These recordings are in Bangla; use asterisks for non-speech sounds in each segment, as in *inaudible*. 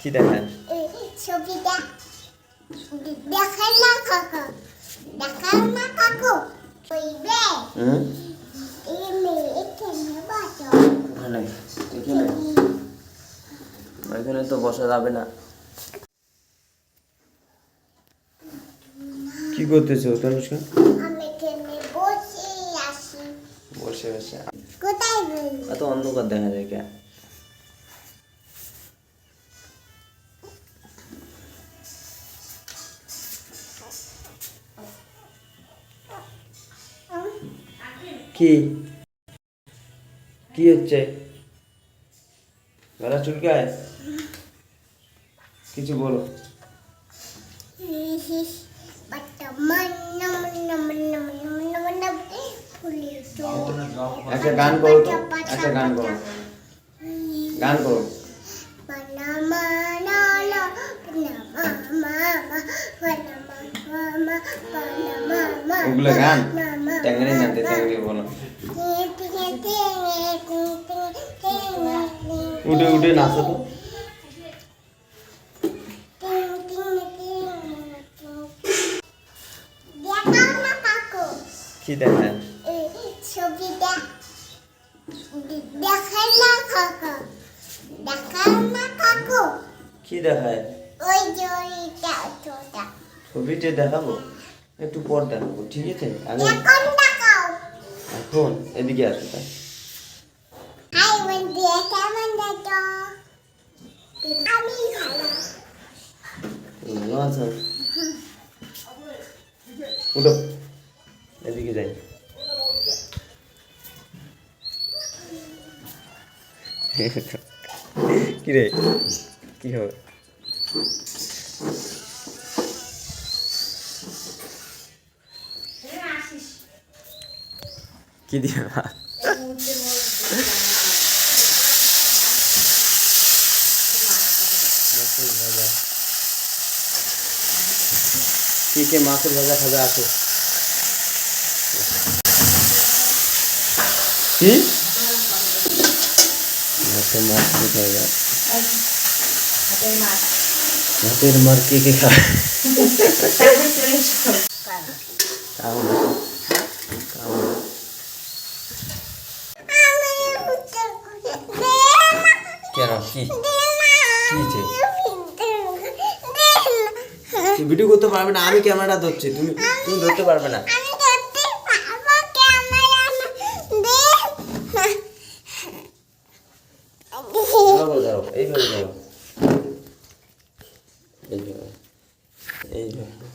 কি দেখান ছবিটা না কাকা। না কাকু। কইবে? হুম? এখানে। তো বসা যাবে না। কি করতেছো তনুষ্কা বসে বসে এত অন্ধকার দেখা যায় কে? কি কি হচ্ছে গলা চুলকায় কিছু বলো বাটা মান্না মান্না মান্না মান্না মান্না মান্না ফুলি তো একটা গান করো তো একটা গান করো গান করো মানা মানা লা পানা মামা পানা মামা পানা মামা ওগুলো গান ট্যাংরি নাতে ট্যাংরি বলো উঠে উঠে নাচো তো কি দেখাই না কাকা দেখাই না কাকু কি দেখায় ওই জড়িটা ছবিটা দেখাবো একটু পর দেখাবো ঠিক আছে? আগে এখন এদিকে আসো তাই। উঠো। এদিকে যাই। *laughs* কি রে কি হবে? কি দিয়ে মাছের ভাজা কে কে মাছের ভাজা খাবে আসো কি হাতের মাছ কোথায় যায় হাতের মার কে কে খাবে কাউ না কাউ না কেন কি? কি তুমি ভিডিও করতে পারবে না আমি ক্যামেরা ধরছি তুমি তুমি ধরতে পারবে না। আমি এইভাবে ধরো। এইভাবে এইভাবে।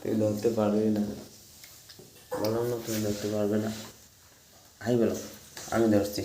তুমি ধরতে পারবে না। বললাম না তুমি ধরতে পারবে না। হাই বলো আমি ধরছি।